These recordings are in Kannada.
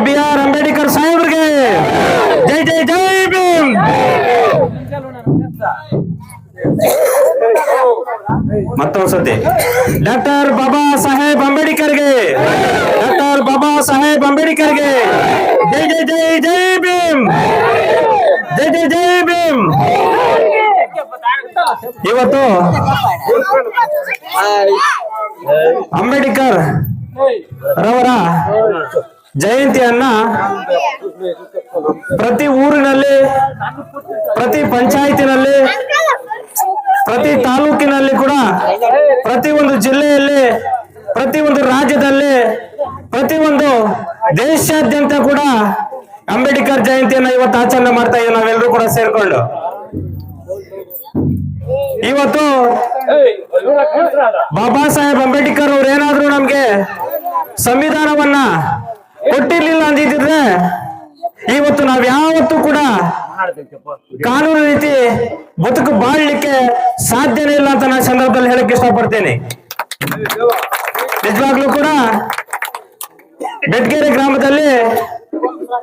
ಡಾಕ್ಟರ್ ಬಿ ಆರ್ ಅಂಬೇಡ್ಕರ್ ಸಾಹೇಬ್ರಿಗೆ ಜೈ ಜೈ ಜೈ ಭೀಮ್ ಮತ್ತೊಂದ್ಸತಿ ಡಾಕ್ಟರ್ ಬಾಬಾ ಸಾಹೇಬ್ ಅಂಬೇಡ್ಕರ್ಗೆ ಡಾಕ್ಟರ್ ಬಾಬಾ ಸಾಹೇಬ್ ಅಂಬೇಡ್ಕರ್ಗೆ ಜೈ ಜೈ ಜೈ ಜೈ ಭೀಮ್ ಜೈ ಜೈ ಜೈ ಭೀಮ್ ಇವತ್ತು ಅಂಬೇಡ್ಕರ್ ರವರ ಜಯಂತಿಯನ್ನ ಪ್ರತಿ ಊರಿನಲ್ಲಿ, ಪ್ರತಿ ಪಂಚಾಯತಿನಲ್ಲಿ, ಪ್ರತಿ ತಾಲೂಕಿನಲ್ಲಿ ಕೂಡ, ಪ್ರತಿ ಒಂದು ಜಿಲ್ಲೆಯಲ್ಲಿ, ಪ್ರತಿ ಒಂದು ರಾಜ್ಯದಲ್ಲಿ, ಪ್ರತಿ ಒಂದು ದೇಶಾದ್ಯಂತ ಕೂಡ ಅಂಬೇಡ್ಕರ್ ಜಯಂತಿಯನ್ನ ಇವತ್ತು ಆಚರಣೆ ಮಾಡ್ತಾ ಇದ್ದೀವಿ. ನಾವೆಲ್ಲರೂ ಕೂಡ ಸೇರ್ಕೊಂಡು. ಇವತ್ತು ಬಾಬಾ ಸಾಹೇಬ್ ಅಂಬೇಡ್ಕರ್ ಅವ್ರು ಏನಾದ್ರು ನಮ್ಗೆ ಸಂವಿಧಾನವನ್ನ ಕೊಟ್ಟಿರ್ಲಿಲ್ಲ ಅಂದಿದ್ರೆ ಇವತ್ತು ನಾವ್ ಯಾವತ್ತೂ ಕೂಡ ಕಾನೂನು ರೀತಿ ಬದುಕು ಬಾಳ್ಲಿಕ್ಕೆ ಸಾಧ್ಯನೇ ಇಲ್ಲ ಅಂತ ನಾನು ಸಂದರ್ಭದಲ್ಲಿ ಹೇಳಕ್ ಇಷ್ಟಪಡ್ತೇನೆ. ನಿಜವಾಗ್ಲೂ ಕೂಡ ಬೆಟ್ಗೆರೆ ಗ್ರಾಮದಲ್ಲಿ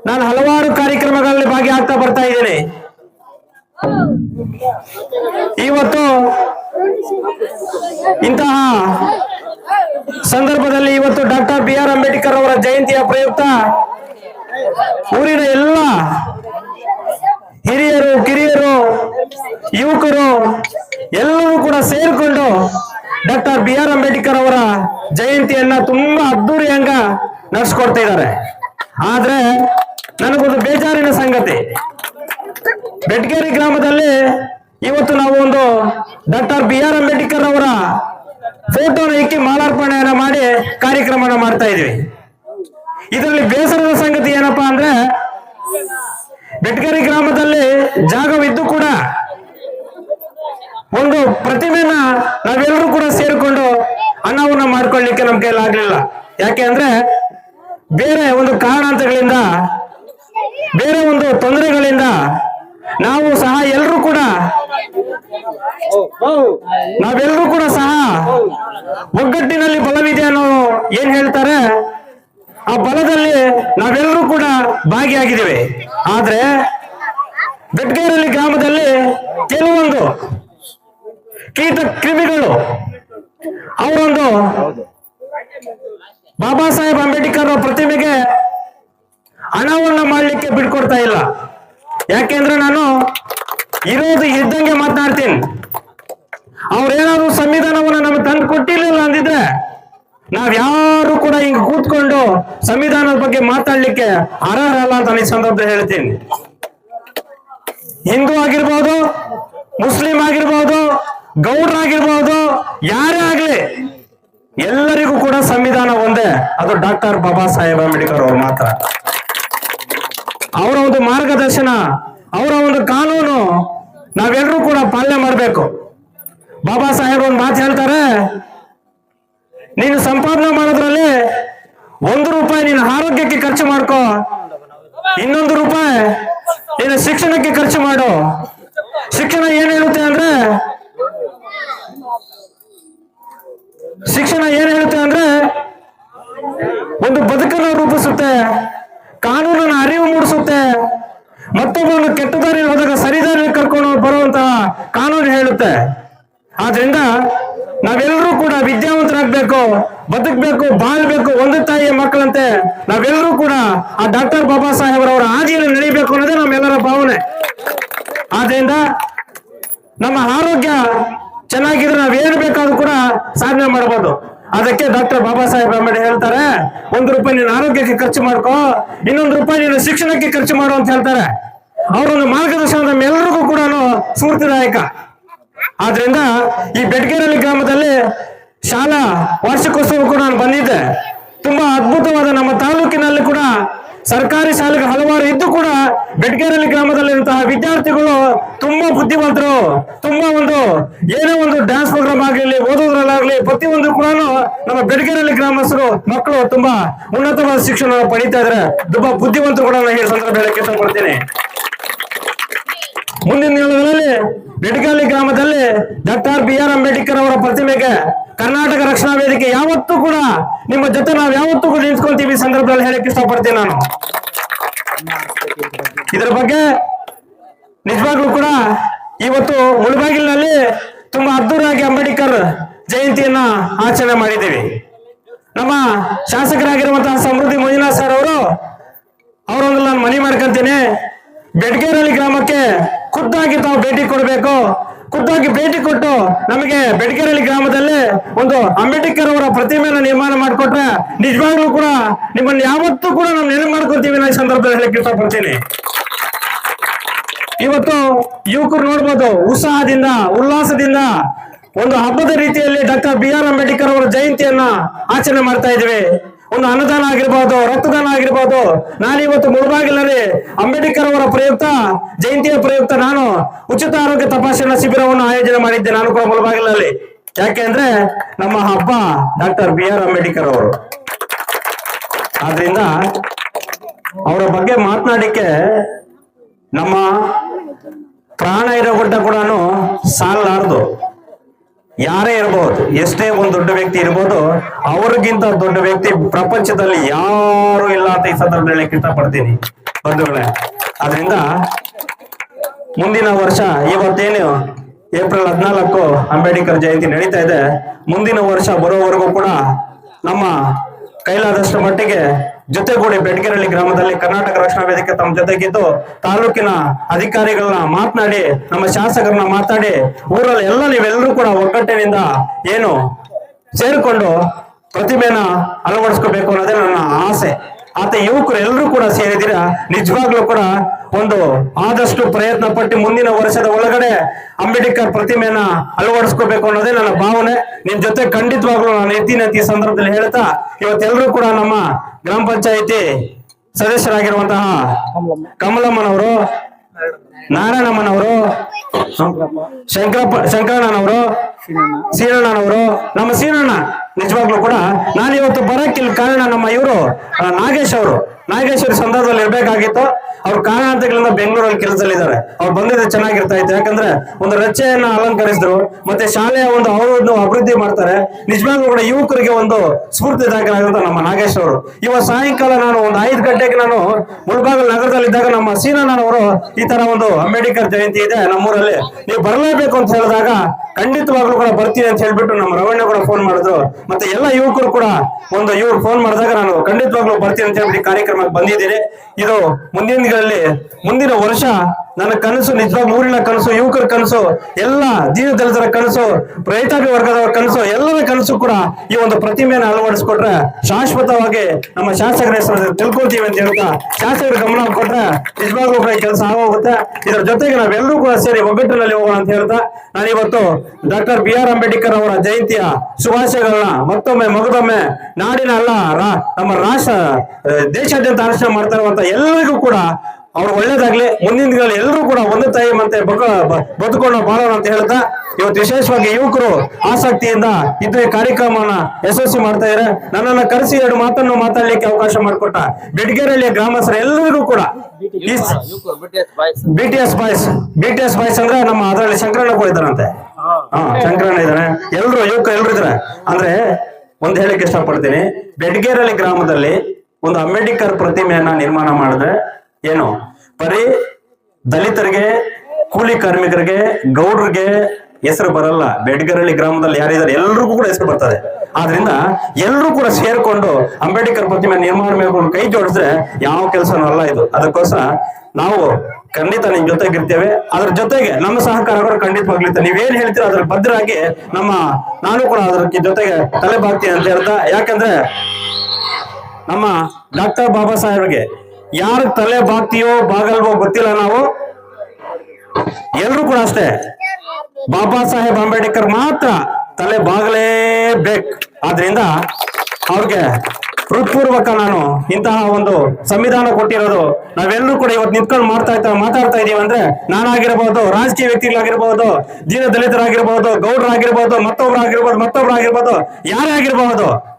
ನಾನು ಹಲವಾರು ಕಾರ್ಯಕ್ರಮಗಳಲ್ಲಿ ಭಾಗಿಯಾಗ್ತಾ ಬರ್ತಾ ಇದ್ದೇನೆ. ಇವತ್ತು ಇಂತಹ ಸಂದರ್ಭದಲ್ಲಿ ಇವತ್ತು ಡಾಕ್ಟರ್ ಬಿ ಆರ್ ಅಂಬೇಡ್ಕರ್ ಅವರ ಜಯಂತಿಯ ಪ್ರಯುಕ್ತ ಊರಿನ ಎಲ್ಲ ಹಿರಿಯರು, ಕಿರಿಯರು, ಯುವಕರು ಎಲ್ಲರೂ ಕೂಡ ಸೇರಿಕೊಂಡು ಡಾಕ್ಟರ್ ಬಿ ಆರ್ ಅಂಬೇಡ್ಕರ್ ಅವರ ಜಯಂತಿಯನ್ನ ತುಂಬಾ ಅದ್ದೂರಿಯಂಗ ನಡೆಸ್ಕೊಡ್ತಾ ಇದ್ದಾರೆ. ಆದ್ರೆ ನನಗೊಂದು ಬೇಜಾರಿನ ಸಂಗತಿ. ಬೆಟ್ಗೇರಿ ಗ್ರಾಮದಲ್ಲಿ ಇವತ್ತು ನಾವು ಒಂದು ಡಾಕ್ಟರ್ ಬಿ ಆರ್ ಅಂಬೇಡ್ಕರ್ ಅವರ ಫೋಟೋನ ಇಕ್ಕಿ ಮಾಲಾರ್ಪಣೆಯನ್ನ ಮಾಡಿ ಕಾರ್ಯಕ್ರಮನ ಮಾಡ್ತಾ ಇದ್ವಿ. ಇದರಲ್ಲಿ ಬೇಸರದ ಸಂಗತಿ ಏನಪ್ಪಾ ಅಂದ್ರೆ ಬೆಟ್ಗರಿ ಗ್ರಾಮದಲ್ಲಿ ಜಾಗವಿದ್ದು ಕೂಡ ಒಂದು ಪ್ರತಿಮೆನ ನಾವೆಲ್ಲರೂ ಕೂಡ ಸೇರಿಕೊಂಡು ಹಣವನ್ನ ಮಾಡ್ಕೊಳ್ಳಿಕ್ಕೆ ನಮ್ ಕೈಲಿ ಆಗ್ಲಿಲ್ಲ. ಯಾಕೆ ಅಂದ್ರೆ, ಬೇರೆ ಒಂದು ಕಾರಣಾಂತರಗಳಿಂದ ಬೇರೆ ಒಂದು ತೊಂದರೆಗಳಿಂದ ನಾವು ಸಹ ಎಲ್ಲರೂ ಕೂಡ ನಾವೆಲ್ಲರೂ ಕೂಡ ಸಹ ಒಗ್ಗಟ್ಟಿನಲ್ಲಿ ಬಲವಿದೆ ಅನ್ನೋ ಏನ್ ಹೇಳ್ತಾರೆ, ಆ ಬಲದಲ್ಲಿ ನಾವೆಲ್ಲರೂ ಕೂಡ ಭಾಗಿಯಾಗಿದ್ದೇವೆ. ಆದ್ರೆ ಬೆಟ್ಗೇರಲ್ಲಿ ಗ್ರಾಮದಲ್ಲಿ ಕೆಲವೊಂದು ಕೀಟ ಕ್ರಿಮಿಗಳು, ಅವರೊಂದು ಬಾಬಾ ಸಾಹೇಬ್ ಅಂಬೇಡ್ಕರ್ ಪ್ರತಿಮೆಗೆ ಹಣವನ್ನು ಮಾಡಲಿಕ್ಕೆ ಬಿಟ್ಕೊಡ್ತಾ ಇಲ್ಲ. ಯಾಕೆಂದ್ರೆ ನಾನು ಇರೋದು ಇದ್ದಂಗೆ ಮಾತನಾಡ್ತೀನಿ ಅವ್ರೇನಾದ್ರು ಸಂವಿಧಾನವನ್ನ ನಮ್ಗೆ ತಂದು ಕೊಟ್ಟಿರ್ಲಿಲ್ಲ ಅಂದಿದ್ರೆ ನಾವ್ ಯಾರು ಕೂಡ ಹಿಂಗ್ ಕೂತ್ಕೊಂಡು ಸಂವಿಧಾನದ ಬಗ್ಗೆ ಮಾತಾಡ್ಲಿಕ್ಕೆ ಅರ್ಹರಲ್ಲ ಅಂತ ಸಂದರ್ಭ ಈ ಸಂದರ್ಭದಲ್ಲಿ ಹೇಳ್ತೀನಿ. ಹಿಂದೂ ಆಗಿರ್ಬೋದು, ಮುಸ್ಲಿಂ ಆಗಿರ್ಬೋದು ಗೌಡ್ರಾಗಿರ್ಬೋದು ಯಾರೇ ಆಗ್ಲಿ ಎಲ್ಲರಿಗೂ ಕೂಡ ಸಂವಿಧಾನ ಒಂದೇ. ಅದು ಡಾಕ್ಟರ್ ಬಾಬಾ ಸಾಹೇಬ್ ಅಂಬೇಡ್ಕರ್ ಅವರು ಮಾತ್ರ. ಅವರ ಒಂದು ಮಾರ್ಗದರ್ಶನ, ಅವರ ಒಂದು ಕಾನೂನು ನಾವೆಲ್ಲರೂ ಕೂಡ ಪಾಲನೆ ಮಾಡಬೇಕು. ಬಾಬಾ ಸಾಹೇಬ್ ಒಂದು ಮಾತು ಹೇಳ್ತಾರೆ, ನೀನು ಸಂಪಾದನೆ ಮಾಡೋದ್ರಲ್ಲಿ ಒಂದು ರೂಪಾಯಿ ನೀನು ಆರೋಗ್ಯಕ್ಕೆ ಖರ್ಚು ಮಾಡ್ಕೋ, ಇನ್ನೊಂದು ರೂಪಾಯಿ ನೀನು ಶಿಕ್ಷಣಕ್ಕೆ ಖರ್ಚು ಮಾಡು. ಶಿಕ್ಷಣ ಏನ್ ಹೇಳುತ್ತೆ ಅಂದ್ರೆ, ಶಿಕ್ಷಣ ಏನ್ ಹೇಳುತ್ತೆ ಅಂದ್ರೆ, ಒಂದು ಬದುಕನ್ನು ರೂಪಿಸುತ್ತೆ. ಹೇಳುತ್ತೆ ಆದ್ರಿಂದ ನಾವೆಲ್ಲರೂ ಕೂಡ ವಿದ್ಯಾವಂತರಾಗ್ಬೇಕು, ಬದುಕಬೇಕು, ಬಾಳ್ಬೇಕು, ಒಂದು ತಾಯಿಯ ಮಕ್ಕಳಂತೆ ನಾವೆಲ್ಲರೂ ಕೂಡ ಆ ಡಾಕ್ಟರ್ ಬಾಬಾ ಸಾಹೇಬ್ ಅವರ ಹಾದಿಯಲ್ಲಿ ನಡೀಬೇಕು ಅನ್ನೋದೇ ನಮ್ಮೆಲ್ಲರ ಭಾವನೆ. ಆದ್ರಿಂದ ನಮ್ಮ ಆರೋಗ್ಯ ಚೆನ್ನಾಗಿದ್ರೆ ನಾವೇನು ಬೇಕಾದ್ರೂ ಕೂಡ ಸಾಧನೆ ಮಾಡಬಹುದು ಅದಕ್ಕೆ ಡಾಕ್ಟರ್ ಬಾಬಾ ಸಾಹೇಬ್ ಅಂಬೇಡ್ಕರ್ ಹೇಳ್ತಾರೆ, ಒಂದು ರೂಪಾಯಿ ನೀನು ಆರೋಗ್ಯಕ್ಕೆ ಖರ್ಚು ಮಾಡ್ಕೋ, ಇನ್ನೊಂದು ರೂಪಾಯಿ ನೀನು ಶಿಕ್ಷಣಕ್ಕೆ ಖರ್ಚು ಮಾಡು ಅಂತ ಹೇಳ್ತಾರೆ. ಅವರೊಂದು ಮಾರ್ಗದರ್ಶನ ನಮ್ಮೆಲ್ಲರಿಗೂ ಕೂಡ ಸ್ಫೂರ್ತಿದಾಯಕ. ಆದ್ರಿಂದ ಈ ಬೆಟ್ಗೇರಳ್ಳಿ ಗ್ರಾಮದಲ್ಲಿ ಶಾಲಾ ವಾರ್ಷಿಕೋತ್ಸವ ಕೂಡ ನಾನು ಬಂದಿದ್ದೆ. ತುಂಬಾ ಅದ್ಭುತವಾದ ನಮ್ಮ ತಾಲೂಕಿನಲ್ಲಿ ಕೂಡ ಸರ್ಕಾರಿ ಶಾಲೆಗೆ ಹಲವಾರು ಇದ್ದು ಕೂಡ ಬೆಟ್ಗೇರಳ್ಳಿ ಗ್ರಾಮದಲ್ಲಿರುವಂತಹ ವಿದ್ಯಾರ್ಥಿಗಳು ತುಂಬಾ ಬುದ್ಧಿವಂತರು. ತುಂಬಾ ಒಂದು ಏನೇ ಒಂದು ಡ್ಯಾನ್ಸ್ ಪ್ರೋಗ್ರಾಮ್ ಆಗಲಿ ಓದೋದ್ರಲ್ಲಾಗ್ಲಿ ಪ್ರತಿಯೊಂದು ಕೂಡ ನಮ್ಮ ಬೆಟ್ಗೇರಳ್ಳಿ ಗ್ರಾಮಸ್ಥರು, ಮಕ್ಕಳು ತುಂಬಾ ಉನ್ನತವಾದ ಶಿಕ್ಷಣ ಪಡೀತಾ ಇದ್ರೆ ತುಂಬಾ ಬುದ್ಧಿವಂತರು ಕೂಡ ನಾನು ಈ ಸಂದರ್ಭ ಹೇಳಕ್ಕೆ ಇಷ್ಟಪಡ್ತೀನಿ ಮುಂದಿನ ದಿನಗಳಲ್ಲಿ ಬೆಡಗಾಲಿ ಗ್ರಾಮದಲ್ಲಿ ಡಾಕ್ಟರ್ ಬಿ ಆರ್ ಅಂಬೇಡ್ಕರ್ ಅವರ ಪ್ರತಿಮೆಗೆ ಕರ್ನಾಟಕ ರಕ್ಷಣಾ ವೇದಿಕೆ ಯಾವತ್ತೂ ಕೂಡ ನಿಮ್ಮ ಜೊತೆ ನಾವು ಯಾವತ್ತೂ ಕೂಡ ನಿಂತ್ಕೊಳ್ತೀವಿ ಈ ಸಂದರ್ಭದಲ್ಲಿ ಹೇಳಕ್ಕೆ ಇಷ್ಟಪಡ್ತೀನಿ ನಾನು. ಇದರ ಬಗ್ಗೆ ನಿಜವಾಗ್ಲೂ ಕೂಡ ಇವತ್ತು ಮುಳಬಾಗಿಲಿನಲ್ಲಿ ತುಂಬಾ ಅದ್ದೂರಿಯಾಗಿ ಅಂಬೇಡ್ಕರ್ ಜಯಂತಿಯನ್ನ ಆಚರಣೆ ಮಾಡಿದ್ದೀವಿ. ನಮ್ಮ ಶಾಸಕರಾಗಿರುವಂತಹ ಸಮೃದ್ಧಿ ಮಂಜುನಾಥ್ ಸರ್ ಅವರು ಅವರೊಂದು ನಾನು ಮನವಿ ಮಾಡ್ಕೊಂತೀನಿ. ಬೆಡ್ಗೇರಳ್ಳಿ ಗ್ರಾಮಕ್ಕೆ ಖುದ್ದಾಗಿ ತಾವು ಭೇಟಿ ಕೊಡಬೇಕು. ಖುದ್ದಾಗಿ ಭೇಟಿ ಕೊಟ್ಟು ನಮಗೆ ಬೆಡಗೇರಳ್ಳಿ ಗ್ರಾಮದಲ್ಲಿ ಒಂದು ಅಂಬೇಡ್ಕರ್ ಅವರ ಪ್ರತಿಮೆಯನ್ನು ನಿರ್ಮಾಣ ಮಾಡಿಕೊಟ್ರೆ ನಿಜವಾಗ್ಲೂ ಕೂಡ ನಿಮ್ಮನ್ನು ಯಾವತ್ತೂ ಕೂಡ ನಾವು ನೆನಪು ಮಾಡ್ಕೊತೀವಿ ನಾನು ಈ ಸಂದರ್ಭದಲ್ಲಿ ಹೇಳಕ್ಕೆ ಇಷ್ಟಪಡ್ತೀನಿ ಇವತ್ತು ಯುವಕರು ನೋಡ್ಬೋದು ಉತ್ಸಾಹದಿಂದ, ಉಲ್ಲಾಸದಿಂದ ಒಂದು ಹಬ್ಬದ ರೀತಿಯಲ್ಲಿ ಡಾಕ್ಟರ್ ಬಿ ಆರ್ ಅಂಬೇಡ್ಕರ್ ಅವರ ಜಯಂತಿಯನ್ನ ಆಚರಣೆ ಮಾಡ್ತಾ ಇದ್ದೀವಿ. ಒಂದು ಅನುದಾನ ಆಗಿರ್ಬೋದು, ರಕ್ತದಾನ ಆಗಿರ್ಬೋದು. ನಾನು ಇವತ್ತು ಮುಳುಬಾಗಿಲಲ್ಲಿ ಅಂಬೇಡ್ಕರ್ ಅವರ ಪ್ರಯುಕ್ತ, ಜಯಂತಿಯ ಪ್ರಯುಕ್ತ ನಾನು ಉಚಿತ ಆರೋಗ್ಯ ತಪಾಸಣಾ ಶಿಬಿರವನ್ನು ಆಯೋಜನೆ ಮಾಡಿದ್ದೆ. ನಾನು ಕೂಡ ಮುಳಬಾಗಿಲಲ್ಲಿ. ಯಾಕೆಂದ್ರೆ ನಮ್ಮ ಹಬ್ಬ ಡಾಕ್ಟರ್ ಬಿ ಆರ್ ಅಂಬೇಡ್ಕರ್ ಅವರು. ಆದ್ರಿಂದ ಅವರ ಬಗ್ಗೆ ಮಾತನಾಡಿಕೆ ನಮ್ಮ ಪ್ರಾಣ ಇರೋ ಗುಡ್ಡ ಕೂಡ ಸಾಲಲಾರದು. ಯಾರೇ ಇರಬಹುದು ಎಷ್ಟೇ ಒಂದು ದೊಡ್ಡ ವ್ಯಕ್ತಿ ಇರ್ಬೋದು, ಅವ್ರಿಗಿಂತ ದೊಡ್ಡ ವ್ಯಕ್ತಿ ಪ್ರಪಂಚದಲ್ಲಿ ಯಾರು ಇಲ್ಲ ಅಂತ ಈ ಸಂದರ್ಭದಲ್ಲಿ ಇಷ್ಟಪಡ್ತೀನಿ ಬಂಧುಗಳೇ ಅದರಿಂದ ಮುಂದಿನ ವರ್ಷ, ಇವತ್ತೇನು ಏಪ್ರಿಲ್ ಹದಿನಾಲ್ಕು ಅಂಬೇಡ್ಕರ್ ಜಯಂತಿ ನಡೀತಾ ಇದೆ, ಮುಂದಿನ ವರ್ಷ ಬರೋವರೆಗೂ ಕೂಡ ನಮ್ಮ ಕೈಲಾದಷ್ಟು ಮಟ್ಟಿಗೆ ಜೊತೆಗೂಡಿ ಬೆಡ್ಗೆರಳ್ಳಿ ಗ್ರಾಮದಲ್ಲಿ ಕರ್ನಾಟಕ ರಕ್ಷಣಾ ವೇದಿಕೆ ತಮ್ಮ ಜೊತೆಗಿದ್ದು ತಾಲೂಕಿನ ಅಧಿಕಾರಿಗಳನ್ನ ಮಾತನಾಡಿ, ನಮ್ಮ ಶಾಸಕರನ್ನ ಮಾತಾಡಿ ಊರಲ್ಲಿ ಎಲ್ಲ ನೀವೆಲ್ಲರೂ ಕೂಡ ಒಗ್ಗಟ್ಟಿನಿಂದ ಏನು ಸೇರಿಕೊಂಡು ಪ್ರತಿಭೆನ ಅಳವಡಿಸ್ಕೋಬೇಕು ಅನ್ನೋದೇ ನನ್ನ ಆಸೆ. ಆತ ಯುವಕರು ಎಲ್ಲರೂ ಕೂಡ ಸೇರಿದಿರ ನಿಜವಾಗ್ಲೂ ಕೂಡ ಒಂದು ಆದಷ್ಟು ಪ್ರಯತ್ನ ಪಟ್ಟು ಮುಂದಿನ ವರ್ಷದ ಒಳಗಡೆ ಅಂಬೇಡ್ಕರ್ ಪ್ರತಿಮೆಯನ್ನ ಅಳವಡಿಸ್ಕೋಬೇಕು ಅನ್ನೋದೇ ನನ್ನ ಭಾವನೆ. ನಿಮ್ ಜೊತೆ ಖಂಡಿತವಾಗ್ಲೂ ನಾನು ಎತ್ತಿನ ಈ ಸಂದರ್ಭದಲ್ಲಿ ಹೇಳ್ತಾ ಇವತ್ತೆಲ್ಲರೂ ಕೂಡ ನಮ್ಮ ಗ್ರಾಮ ಪಂಚಾಯಿತಿ ಸದಸ್ಯರಾಗಿರುವಂತಹ ಕಮಲಮ್ಮನವರು ನಾರಾಯಣಮ್ಮನವರು, ಶಂಕರಪ್ಪ, ಶಂಕರಣ್ಣನವರು, ಸೀರಣ್ಣನವರು, ನಮ್ಮ ಸೀರಣ್ಣ ನಿಜವಾಗ್ಲೂ ಕೂಡ ನಾನು ಇವತ್ತು ಬರಕ್ಕಿಲ್ಲ ಕಾರಣ ನಮ್ಮ ಇವರು ನಾಗೇಶ್ ಅವರು. ನಾಗೇಶ್ ಅವ್ರ ಸಂದರ್ಭದಲ್ಲಿ ಇರ್ಬೇಕಾಗಿತ್ತು. ಅವ್ರ ಕಾರಣಾಂತರಗಳಿಂದ ಬೆಂಗಳೂರಲ್ಲಿ ಕೆಲಸದಲ್ಲಿದ್ದಾರೆ. ಅವ್ರು ಬಂದಿದ್ದು ಚೆನ್ನಾಗಿರ್ತಾ ಇತ್ತು. ಯಾಕಂದ್ರೆ ಒಂದು ರಚೆಯನ್ನ ಅಲಂಕರಿಸಿದ್ರು, ಮತ್ತೆ ಶಾಲೆಯ ಒಂದು ಅವರನ್ನು ಅಭಿವೃದ್ಧಿ ಮಾಡ್ತಾರೆ. ನಿಜವಾಗ್ಲೂ ಕೂಡ ಯುವಕರಿಗೆ ಒಂದು ಸ್ಫೂರ್ತಿದಾಯಕರಾದಂತ ನಮ್ಮ ನಾಗೇಶ್ ಅವರು. ಇವ ಸಾಯಂಕಾಲ ನಾನು ಒಂದು ಐದು ಗಂಟೆಗೆ ನಾನು ಮುಳಬಾಗಲ್ ನಗರದಲ್ಲಿದ್ದಾಗ ನಮ್ಮ ಅವರು ಈ ತರ ಒಂದು ಅಂಬೇಡ್ಕರ್ ಜಯಂತಿ ಇದೆ. ನಮ್ಮೂರಲ್ಲಿ ನೀವು ಬರಲೇಬೇಕು ಅಂತ ಹೇಳಿದಾಗ ಖಂಡಿತವಾಗ್ಲೂ ಕೂಡ ಬರ್ತೀನಿ ಅಂತ ಹೇಳ್ಬಿಟ್ಟು ನಮ್ಮ ರವಣ್ಣ ಕೂಡ ಫೋನ್ ಮಾಡಿದ್ರು. ಮತ್ತೆ ಎಲ್ಲ ಯುವಕರು ಕೂಡ ಒಂದು ಇವ್ರು ಫೋನ್ ಮಾಡಿದಾಗ ನಾನು ಖಂಡಿತವಾಗ್ಲೂ ಬರ್ತೀನಿ ಅಂತ ಹೇಳ್ಬಿಟ್ಟು ಕಾರ್ಯಕ್ರಮಕ್ಕೆ ಬಂದಿದ್ದೀನಿ. ಇದು ಮುಂದಿನ ದಿನಗಳಲ್ಲಿ ಮುಂದಿನ ವರ್ಷ ನನ್ನ ಕನಸು ನಿಜವಾಗ್ ಊರಿನ ಕನಸು, ಯುವಕರ ಕನಸು, ಎಲ್ಲ ದೀನ ದಲಿತರ ಕನಸು, ರೈತಾಪಿ ವರ್ಗದವರ ಕನಸು, ಎಲ್ಲರ ಕನಸು ಕೂಡ ಈ ಒಂದು ಪ್ರತಿಮೆಯನ್ನು ಅಳವಡಿಸಿಕೊಟ್ರೆ ಶಾಶ್ವತವಾಗಿ ನಮ್ಮ ಶಾಸಕರ ಹೆಸರು ತಿಳ್ಕೊಳ್ತೀವಿ ಅಂತ ಹೇಳ್ತಾ ಶಾಸಕರ ಗಮನ ಕೊಟ್ರೆ ನಿಜವಾಗ್ಲೂ ಕೂಡ ಕೆಲಸ ಆಗೋಗುತ್ತೆ. ಇದರ ಜೊತೆಗೆ ನಾವೆಲ್ಲರೂ ಕೂಡ ಸೇರಿ ಒಗ್ಗಟ್ಟಿನಲ್ಲಿ ಹೋಗೋಣ ಅಂತ ಹೇಳ್ತಾ ನಾನು ಇವತ್ತು ಡಾಕ್ಟರ್ ಬಿ ಆರ್ ಅಂಬೇಡ್ಕರ್ ಅವರ ಜಯಂತಿಯ ಶುಭಾಶಯಗಳನ್ನ ಮತ್ತೊಮ್ಮೆ ಮಗದೊಮ್ಮೆ ನಾಡಿನ ಅಲ್ಲ ನಮ್ಮ ರಾಷ್ಟ್ರ, ದೇಶಾದ್ಯಂತ ಆಚರಣೆ ಮಾಡ್ತಾ ಇರುವಂತ ಎಲ್ಲರಿಗೂ ಕೂಡ ಅವ್ರು ಒಳ್ಳೇದಾಗ್ಲಿ, ಮುಂದಿನ ದಿನಗಳಲ್ಲಿ ಎಲ್ಲರೂ ಕೂಡ ಒಂದು ತಾಯಿ ಮತ್ತೆ ಬದುಕೊಂಡು ಬಾಳೋಣ ಅಂತ ಹೇಳ್ತಾ ಇವತ್ತು ವಿಶೇಷವಾಗಿ ಯುವಕರು ಆಸಕ್ತಿಯಿಂದ ಇದ್ರೆ ಕಾರ್ಯಕ್ರಮವನ್ನ ಯಶಸ್ವಿ ಮಾಡ್ತಾ ಇದ್ದಾರೆ. ನನ್ನನ್ನ ಕರೆಸಿ ಎರಡು ಮಾತನ್ನು ಮಾತಾಡ್ಲಿಕ್ಕೆ ಅವಕಾಶ ಮಾಡಿಕೊಟ್ಟ ಬೆಡ್ಗೆರಳ್ಳಿಯ ಗ್ರಾಮಸ್ಥರ ಎಲ್ಲರಿಗೂ ಕೂಡ B T S boys S boys ಅಂದ್ರೆ ನಮ್ಮ ಅದರಲ್ಲಿ ಶಂಕರಣ್ಣ ಕೂಡ ಇದ್ದಾರಂತೆ. ಹಾ, ಶಂಕರಣ್ಣ ಇದಾರೆ ಎಲ್ರು ಯುವಕ ಎಲ್ರು ಇದಾರೆ. ಅಂದ್ರೆ ಒಂದ್ ಹೇಳಕ್ ಇಷ್ಟಪಡ್ತೀನಿ. ಬೆಡ್ಗೇರಳ್ಳಿ ಗ್ರಾಮದಲ್ಲಿ ಒಂದು ಅಂಬೇಡ್ಕರ್ ಪ್ರತಿಮೆಯನ್ನ ನಿರ್ಮಾಣ ಮಾಡಿದ್ರೆ ಏನು? ಬರೀ ದಲಿತರಿಗೆ, ಕೂಲಿ ಕಾರ್ಮಿಕರಿಗೆ, ಗೌಡ್ರಿಗೆ ಹೆಸರು ಬರಲ್ಲ. ಬೆಡ್ಗರಳ್ಳಿ ಗ್ರಾಮದಲ್ಲಿ ಯಾರಿದ್ದಾರೆ, ಎಲ್ರಿಗೂ ಕೂಡ ಹೆಸರು ಬರ್ತದೆ. ಆದ್ರಿಂದ ಎಲ್ಲರೂ ಕೂಡ ಸೇರ್ಕೊಂಡು ಅಂಬೇಡ್ಕರ್ ಪ್ರತಿಮೆ ನಿರ್ಮಾಣ ಮೇಲೆ ಕೈ ಜೋಡಿಸಿದ್ರೆ ಯಾವ ಕೆಲಸನೂ ಅಲ್ಲ ಇದು. ಅದಕ್ಕೋಸ್ಕರ ನಾವು ಖಂಡಿತ ನಿಮ್ ಜೊತೆಗಿರ್ತೇವೆ. ಅದ್ರ ಜೊತೆಗೆ ನಮ್ಮ ಸಹಕಾರ ಕೂಡ ನೀವೇನ್ ಹೇಳ್ತೀರೋ ಅದ್ರ ಭದ್ರಾಗಿ ನಮ್ಮ, ನಾನು ಕೂಡ ಅದ್ರ ಜೊತೆಗೆ ತಲೆ ಬಾಗ್ತೀನಿ ಅಂತ ಹೇಳ್ತಾ, ಯಾಕಂದ್ರೆ ನಮ್ಮ ಡಾಕ್ಟರ್ ಬಾಬಾ ಸಾಹೇಬ್ಗೆ ಯಾರು ತಲೆ ಬಾಗ್ತೀಯೋ ಬಾಗಲ್ವೋ ಗೊತ್ತಿಲ್ಲ ನಾವು. ಎಲ್ರು ಕೂಡ ಅಷ್ಟೇ. ಬಾಬಾ ಸಾಹೇಬ್ ಅಂಬೇಡ್ಕರ್ ಮಾತ್ರ ತಲೆ ಬಾಗಲೇಬೇಕು. ಆದ್ರಿಂದ ಅವ್ರಿಗೆ ಹೃತ್ಪೂರ್ವಕ ನಾನು ಇಂತಹ ಒಂದು ಸಂವಿಧಾನ ಕೊಟ್ಟಿರೋದು ನಾವೆಲ್ಲರೂ ಕೂಡ ಇವತ್ತು ನಿಂತ್ಕೊಂಡು ಮಾಡ್ತಾ ಇರ್ತಾ ಮಾತಾಡ್ತಾ ಇದೀವಿ ಅಂದ್ರೆ ನಾನಾಗಿರ್ಬೋದು, ರಾಜಕೀಯ ವ್ಯಕ್ತಿಗಳಾಗಿರ್ಬೋದು ದೀನ ಗೌಡ್ರಾಗಿರ್ಬೋದು, ಮತ್ತೊಬ್ರಾಗಿರ್ಬೋದು ಮತ್ತೊಬ್ರಾಗಿರ್ಬೋದು, ಯಾರೇ ಆಗಿರ್ಬೋದು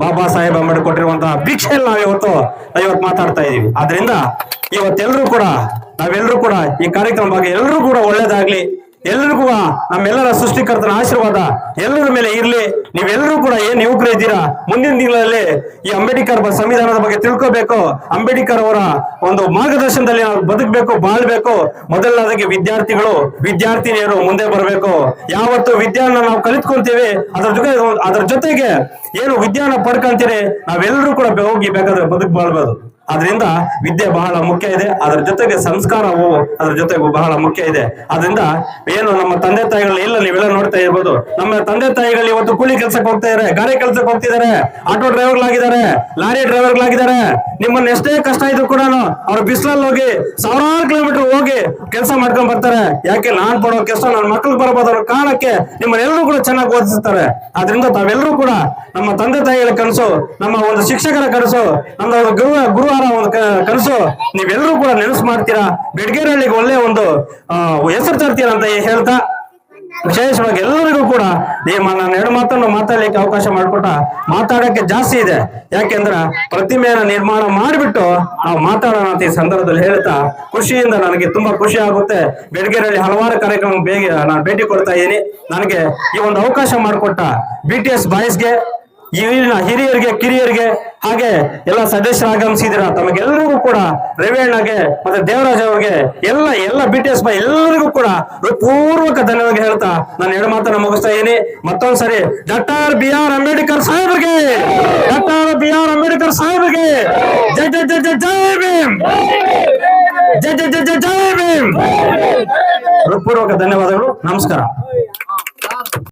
ಬಾಬಾ ಸಾಹೇಬ್ ಅಂಬೇಡ್ಕರ್ ಕೊಟ್ಟಿರುವಂತಹ ಭಿಕ್ಷೆಯಲ್ಲಿ ನಾವು ಇವತ್ತು ಇವತ್ತು ಮಾತಾಡ್ತಾ ಇದೀವಿ. ಆದ್ರಿಂದ ಇವತ್ತೆಲ್ಲರೂ ಕೂಡ ನಾವೆಲ್ಲರೂ ಕೂಡ ಈ ಕಾರ್ಯಕ್ರಮ ಬಗ್ಗೆ ಎಲ್ಲರೂ ಕೂಡ ಒಳ್ಳೇದಾಗ್ಲಿ. ಎಲ್ಲರಿಗೂ ನಮ್ಮೆಲ್ಲರ ಸೃಷ್ಟಿಕರ್ತನ ಆಶೀರ್ವಾದ ಎಲ್ಲರ ಮೇಲೆ ಇರ್ಲಿ. ನೀವೆಲ್ಲರೂ ಕೂಡ ಏನ್ ಯುವಕರು ಇದ್ದೀರಾ? ಮುಂದಿನ ದಿನಗಳಲ್ಲಿ ಈ ಅಂಬೇಡ್ಕರ್ ಸಂವಿಧಾನದ ಬಗ್ಗೆ ತಿಳ್ಕೋಬೇಕು. ಅಂಬೇಡ್ಕರ್ ಅವರ ಒಂದು ಮಾರ್ಗದರ್ಶನದಲ್ಲಿ ನಾವು ಬದುಕಬೇಕು, ಬಾಳ್ಬೇಕು. ಮೊದಲನೇದಾಗಿ ವಿದ್ಯಾರ್ಥಿಗಳು, ವಿದ್ಯಾರ್ಥಿನಿಯರು ಮುಂದೆ ಬರಬೇಕು. ಯಾವತ್ತು ವಿದ್ಯಾನ ನಾವು ಕಲಿತ್ಕೊಂತೀವಿ, ಅದ್ರ ಜೊತೆ ಅದ್ರ ಜೊತೆಗೆ ಏನು ವಿದ್ಯಾನ ಪಡ್ಕೊಂತೀರಿ, ನಾವೆಲ್ಲರೂ ಕೂಡ ಹೋಗಿ ಬೇಕಾದ್ರೆ ಬದುಕು ಬಾಳ್ಬೋದು. ಅದರಿಂದ ವಿದ್ಯೆ ಬಹಳ ಮುಖ್ಯ ಇದೆ. ಅದರ ಜೊತೆಗೆ ಸಂಸ್ಕಾರವು ಅದರ ಜೊತೆಗೂ ಬಹಳ ಮುಖ್ಯ ಇದೆ. ಅದರಿಂದ ಏನು ನಮ್ಮ ತಂದೆ ತಾಯಿಗಳು ಇಲ್ಲ ನೀವೆಲ್ಲ ನೋಡ್ತಾ ಇರ್ಬೋದು. ನಮ್ಮ ತಂದೆ ತಾಯಿಗಳು ಇವತ್ತು ಕೂಲಿ ಕೆಲಸಕ್ಕೆ ಹೋಗ್ತಾ ಇದಾರೆ ಗಾರೆ ಕೆಲಸಕ್ಕೆ ಹೋಗ್ತಿದ್ದಾರೆ ಆಟೋ ಡ್ರೈವರ್ಗಳಾಗಿದ್ದಾರೆ ಲಾರಿ ಡ್ರೈವರ್ಗಳಾಗಿದ್ದಾರೆ ನಿಮ್ಮನ್ನ ಎಷ್ಟೇ ಕಷ್ಟ ಇದ್ರು ಕೂಡ ಅವ್ರು ಬಿಸಿಲಲ್ಲಿ ಹೋಗಿ ಸಾವಿರಾರು ಕಿಲೋಮೀಟರ್ ಹೋಗಿ ಕೆಲಸ ಮಾಡ್ಕೊಂಡ್ ಬರ್ತಾರೆ. ಯಾಕೆ ನಾನ್ ಪಡೋ ಕೆಲಸ ನನ್ನ ಮಕ್ಳಿಗೆ ಬರಬಹುದು ಅನ್ನೋ ಕಾರಣಕ್ಕೆ ನಿಮ್ಮನ್ನೆಲ್ಲರೂ ಕೂಡ ಚೆನ್ನಾಗಿ ಓದಿಸ್ತಾರೆ. ಆದ್ರಿಂದ ತಾವೆಲ್ಲರೂ ಕೂಡ ನಮ್ಮ ತಂದೆ ತಾಯಿಗಳ ಕನಸು, ನಮ್ಮ ಒಂದು ಶಿಕ್ಷಕರ ಕನಸು, ನಮ್ಮ ಒಂದು ಗುರು ಗುರುವಾರ ಒಂದು ಕನಸು ನೀವೆಲ್ಲರೂ ಕೂಡ ನೆನಸು ಮಾಡ್ತೀರಾ? ಬೆಡ್ಗೇರಳ್ಳಿಗೆ ಒಳ್ಳೆ ಒಂದು ಹೆಸರು ತರ್ತೀರಾ ಅಂತ ಹೇಳ್ತಾ, ವಿಶೇಷವಾಗಿ ಎಲ್ಲರಿಗೂ ಕೂಡ ಈ ನಾನು ಎರಡು ಮಾತನ್ನು ಮಾತಾಡ್ಲಿಕ್ಕೆ ಅವಕಾಶ ಮಾಡಿಕೊಟ್ಟ. ಮಾತಾಡಕ್ಕೆ ಜಾಸ್ತಿ ಇದೆ. ಯಾಕೆಂದ್ರೆ ಪ್ರತಿಮೆಯನ್ನ ನಿರ್ಮಾಣ ಮಾಡಿಬಿಟ್ಟು ನಾವು ಮಾತಾಡೋಣ ಅಂತ ಈ ಸಂದರ್ಭದಲ್ಲಿ ಹೇಳ್ತಾ, ಖುಷಿಯಿಂದ ನನಗೆ ತುಂಬಾ ಖುಷಿ ಆಗುತ್ತೆ. ಬೆಳಗ್ಗೆರಲ್ಲಿ ಹಲವಾರು ಕಾರ್ಯಕ್ರಮ ಬೇಗ ನಾನು ಭೇಟಿ ಕೊಡ್ತಾ ಇದ್ದೀನಿ. ನನಗೆ ಈ ಒಂದು ಅವಕಾಶ ಮಾಡಿಕೊಟ್ಟ ಬಿ ಟಿ ಎಸ್ ಬಾಯ್ಸ್ಗೆ ಇಲ್ಲಿನ ಹಿರಿಯರಿಗೆ, ಕಿರಿಯರಿಗೆ ಹಾಗೆ ಎಲ್ಲ ಸದಸ್ಯರು ಆಗಮಿಸಿದ್ರ, ತಮಗೆಲ್ಲರಿಗೂ ಕೂಡ ರವಿಯಣ್ಣಗೆ ಮತ್ತೆ ದೇವರಾಜ್ ಅವ್ರಿಗೆ ಎಲ್ಲ ಎಲ್ಲ ಬಿ ಟಿ ಎಸ್ ಬೈ ಎಲ್ಲರಿಗೂ ಕೂಡ ಪೂರ್ವಕ ಧನ್ಯವಾದ ಹೇಳ್ತಾ ನಾನು ಎರಡು ಮಾತನ್ನ ಮುಗಿಸ್ತಾ ಇದೀನಿ ಮತ್ತೊಂದ್ಸರಿ ಡಾಕ್ಟರ್ ಬಿ ಆರ್ ಅಂಬೇಡ್ಕರ್ ಸಾಹೇಬ್ರಿಗೆ, ಡಾಕ್ಟರ್ ಬಿ ಆರ್ ಅಂಬೇಡ್ಕರ್ ಸಾಹೇಬ್ರಿಗೆ ಜೈ ಜೈ ಜೈ ಜೈ ಜೈ ಭೀಮ್! ಜೈ ಜೈ ಜೈ ಜೈ ಜೈ ಭೀಮ್! ಪೂರ್ವಕ ಧನ್ಯವಾದಗಳು, ನಮಸ್ಕಾರ.